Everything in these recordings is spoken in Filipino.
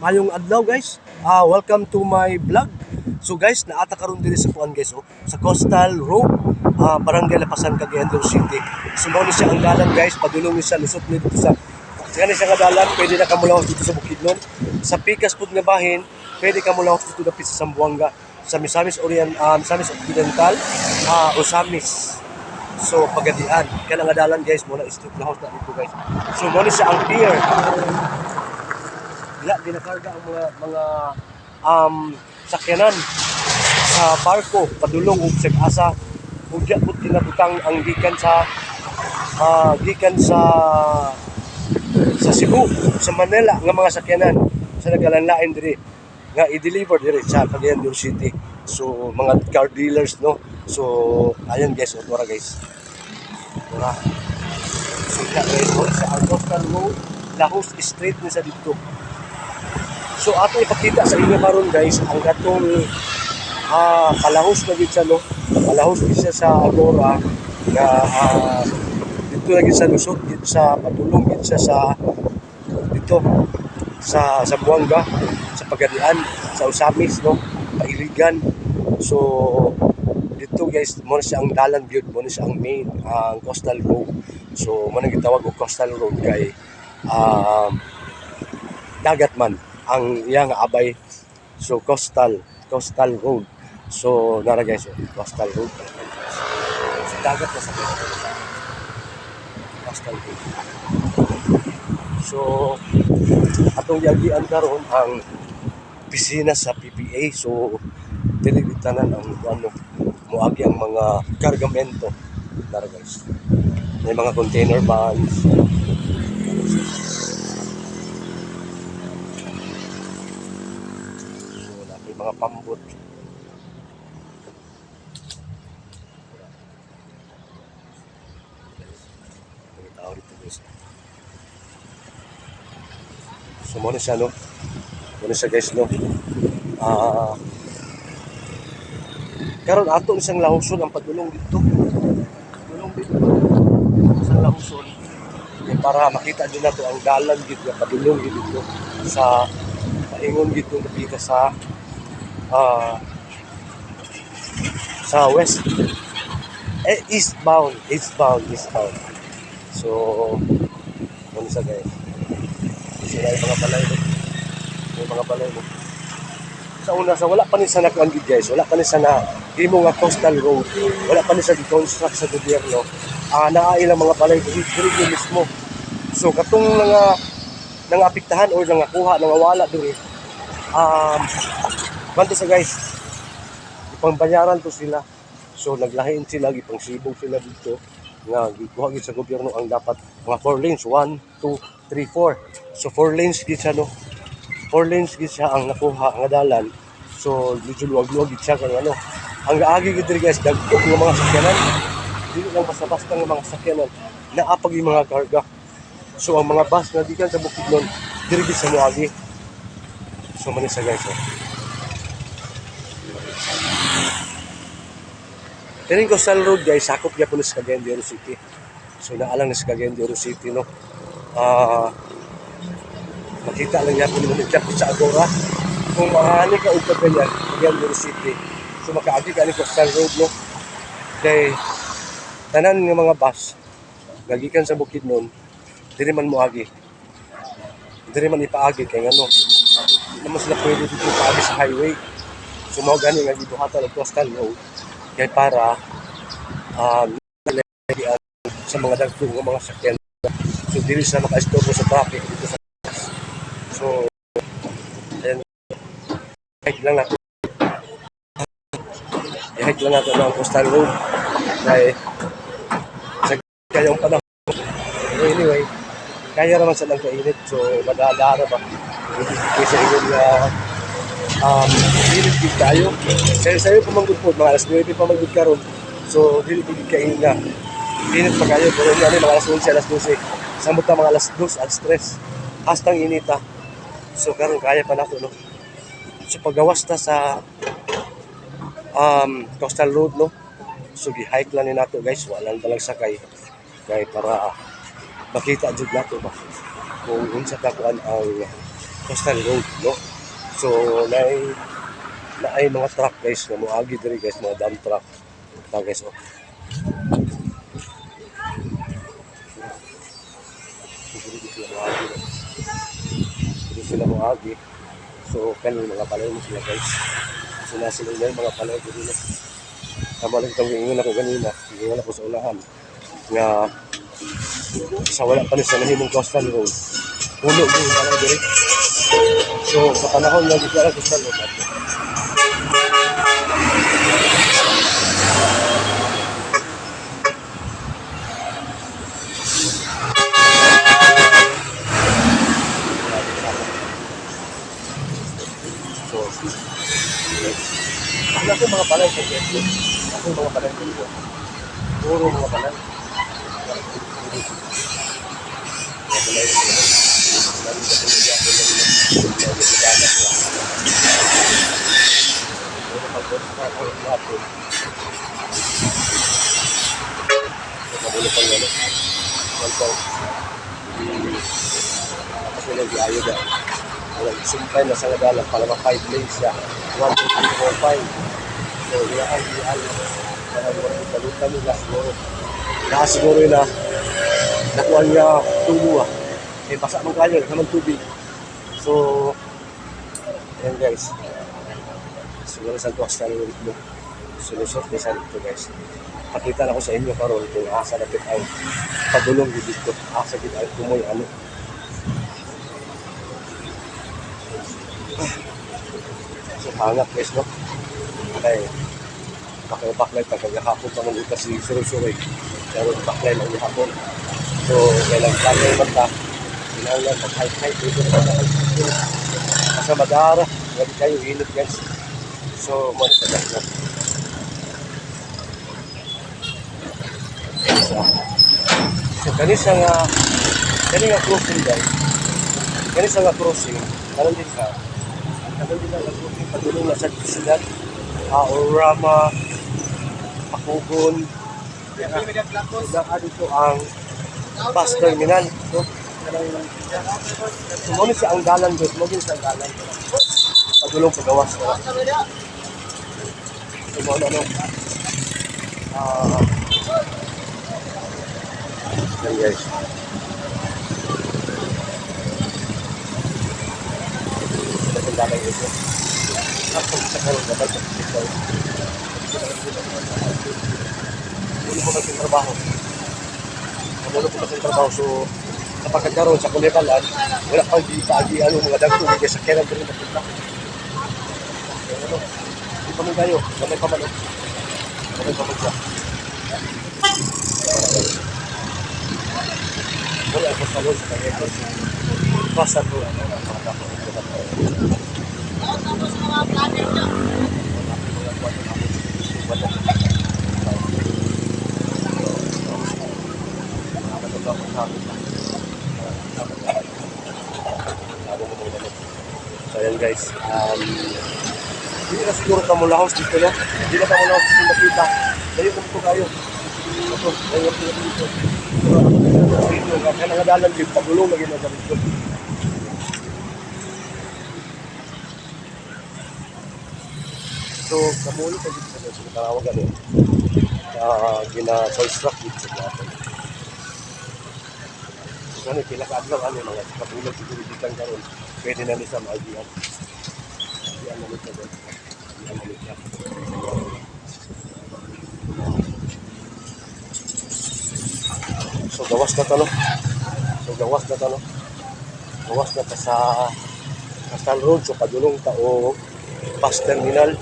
Mayong adlaw guys. Ah, welcome to my vlog. So guys, naata karon diri sa kuan guys oh, sa Coastal Road, ah, Barangay Lapasan, Cagayan City. Sumo ni siya ang dalan guys, padulong siya lusot ni dito sa Kaya siya nga dalan, pwede na kamulawos dito sa Bukidnon. Sa Pikas pud nga bahin, pwede kamulawos dito dapit sa Sambuanga. Sa Misamis Orient, ah, Misamis Occidental, ah, Osamis. So pagadian, kaya nga dalan guys, muna street na house na dito guys. So mo siya ang pier wala ginakarga ang mga mga um, sakyanan sa barko padulong ug sa asa udya pud kinabutang ang gikan sa ah, gikan sa sa Cebu sa Manila nga mga sakyanan sa nagalanlain diri nga i-deliver diri sa Cagayan City. So mga car dealers no? So ayan guys otora guys. Otora so guys sa Coastal Road Lahos Street ni sa dito So ato ipakita sa inyo karon guys ang gatong ah kalahos na gid siya no. Kalahos gid siya sa Agora nga ah, dito na gid sa lusot gid sa patulong gid siya sa dito sa sa Buanga, sa Pagadian, sa Usamis no, Pailigan. So dito guys, mo siya ang dalan gyud, mo siya ang main ang coastal road. So mo na gitawag og coastal road kay um, dagat man ang iya nga abay. So coastal coastal road. So nara guys eh, coastal road. Sa dagat na sa coastal road. So atong yagian karon ang pisina sa PPA so dili tanan ang ano moagi ang mga kargamento. Nara guys. May mga container vans So, wala pa yung mga pambot. Tao dito guys. So, muna siya, no? Muna siya, guys, no? Ah... karon ato isang lahuson ang padulong dito. Padulong dito. Isang lahuson. Eh, para makita din nato ang dalan dito, padulong dito sa paingon dito napita sa ah sa west. Eh eastbound eastbound eastbound so ano sa guys? Sila yung mga balay mo yung mga balay mo sa una sa wala pa ni sa nakaanggi guys. Wala pa ni sa na imo nga coastal road. Wala pa ni sa construct sa gobyerno. Ah naa ilang mga balay diri diri mismo. So katong mga nangapiktahan or nangakuha nangawala diri um banto sa guys ipangbayaran to sila. So naglahin sila gipang sibog sila dito. Nga gikuha gid sa gobyerno ang dapat mga 4 lanes 1 2 3 4 so 4 lanes gid siya no? 4 lanes gid siya ang nakuha nga dalan so medyo luwag-luwag gid siya kay ano ang gaagi gid diri guys dagko nga mga sakyanan. Dili lang basta-basta nga mga sakyanan. Naapag yung mga karga. So ang mga bus na gikan sa Bukidnon diri gid sa Muagi. So man sa guys. Oh. Kining Coastal Road guys, sakop gyapon sa Cagayan de Oro City. So naalang na sa Cagayan de Oro City no. Ah makita lang gyapon mo nito sa Agora. Kung maani ka ug Cagayan, Cagayan de Oro City. So makaagi ka ni Coastal Road no. Kay tanan nga mga bus nagikan sa Bukidnon diri man moagi diri man ipaagi kay ngano naman sila pwede dito paagi sa highway so mao gani nga gibuhatan og coastal road kay para um, sa mga dagkong nga mga sakyan. So dili sa makaistorbo sa traffic dito sa so ayan. Hike lang nato i-hike lang nato ang coastal road. Kay sa kayong panahon. Anyway, kaya naman sa lang kainit. So, madadara ba? Hindi sa inyo na um, init din tayo. Kaya sa'yo pumanggod po, mga alas 9 pa manggod ka ron. So, dili po kainin na. Init pa kayo, pero ano, mga alas 11, alas 12. Samot na mga alas 2, alas 3. Hastang inita. So, karon kaya pa nato, no? So, paggawas ta sa um, coastal road, no? So, gi-hike lang ni nato, guys. Walang talang sakay. Kaya para makita jud nato ba kung unsa ka ang coastal road, no? So, na na ay mga truck guys na moagi diri guys, mga dump truck. Ta guys, oh. Diri sila moagi. Diri. So, kanin mga palay mo sila guys. So, nasa sila mga palay diri na. Tama lang itong ingon ako ganina. Ingon ako sa unahan. Nga, sa wala pa rin sa nahimong coastal road. Puno ko yung palay diri. So, sa panahon na dito ako sa lugar. So, ano ako mga palay sa? Ako yung mga palay sa Quezon. Puro mga palay. Mga palay Quezon. Kasi nag-iayo na. Walang sumpay na sa nagalang para ma 5 lanes siya. 1, 2, 3, 4, 5. So, ang iayo. Parang wala yung balutan nila siguro. Lahat siguro yun na nakuha niya tubo ah. Eh, basa mong kayo, naman tubig. So, ayan guys. Siguro sa Costa Rica dito. Sulusot ni sa guys. Pakita na ko sa inyo karon kung asa na ay padulong dito. Asa gid ay ano. So, hangat guys no. Okay. Pakibaklay pa kagahapon pa man ito si Surusuroy. Pero baklay lang hapon. So, kailang baklay man ta. Kailangan mag-hike-hike dito sa hike Kasi madara. Huwag kayo init guys. So, mo sa dahil So, so kanisa nga kani nga crossing guys. Kanisa nga crossing. Karon din ka. Karon din nga crossing padulong na sa siyudad. Ah, Orama, Pakugon, Saka dito ang bus terminal. So, so mo ni siya ang dalan doon. Mo din siya ang dalan. Padulong pagawas ko. So, mo na no. Ah, yan guys. Dalan ito. Tapos sa karoon na dapat ito. Hindi mo nagtrabaho. Kamulo ko sa trabaho. So, kapag nagkaroon sa kulikalan, wala pang di paagi ano, mga dagto, hindi sa kailan din napunta. Ano, di pa man tayo, kamay pa man. oh. Kamay pa man siya. Wala ako sa loob sa kanya. Basta to, ano, mga dapat. So ayan guys, um, hindi na siguro kamulahos dito no? Hindi na kamulahos dito nakita. Layo kung ito kayo. Ito, layo kung ito dito. Kaya nangadalan dito, pagulong na dito. So, kamuli ka dito sa so, tarawag ano. Uh, gina-construct dito sa. So, ano, pila ka ano, mga katulad siguro dito ang karoon. Pwede na ni sa maagian. Maagian na nito doon. Maagian na nito. So, gawas na to, no? So, gawas na to, no? Gawas na ta sa Castle Road. So, padulong ta o bus terminal.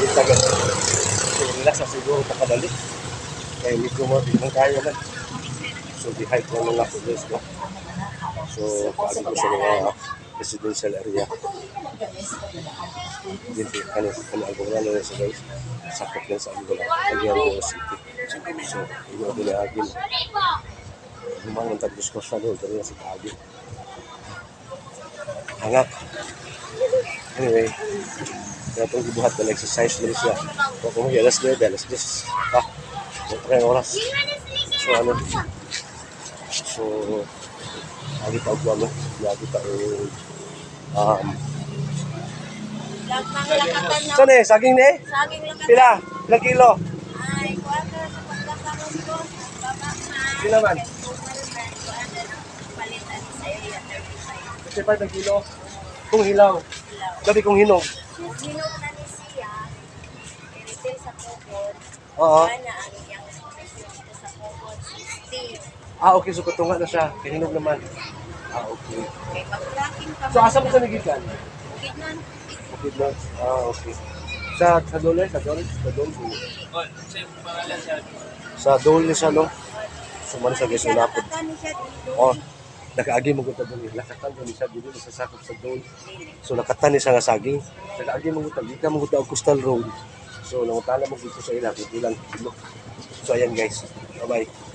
Itagal. So, relax na siguro pakadali. Kaya medyo man kaya man. So, di-hike lang ng ako guys, no? So, paano ko sa mga residential area. Dito, kani, kani ang gawin na sa guys. Sakot lang sa Angola. Angola City. So, hindi ako na agin. Lumangon tagos ko sa loob. Dali na sa kaagin. Hangak. Anyway, kaya itong ibuhat na exercise mo siya. Kung kung alas 9, alas 10. Ha? Try oras. So, ano? So, agi pa ako ano. Lagi um mga lakatan na. So ne, saging ne? Saging lakatan. Pila? Ilang kilo? Ay, kuwata sa pagkakaroon ko. Pila man? Na palitan sa area 35. Kasi pa ilang kilo? Kung hilaw. Ilaw. Gabi kung hinog. Hinog na ni siya. Retail sa Pogod. Oo. Wala ang Ah, okay. So katunga na siya. Hinog naman. Ah, okay. Okay, pag-tracking ka So asa mo sa nagikan? Bukid na. Okay na. Ah, okay. Sa sa dole, sa dole, sa dole. Sa dole siya, no? Suman sa guys, ulapod. Lakatan ni siya dito. Oh, nakaagi mo gutag dole. Lakatan ko ni siya dito sa sakop sa dole. So nakatan ni siya nga saging. Nakaagi mo gutag, di ka mo gutag coastal road. So nangutala mo dito sa ila, kung ilang kilo. So ayan guys. Bye-bye.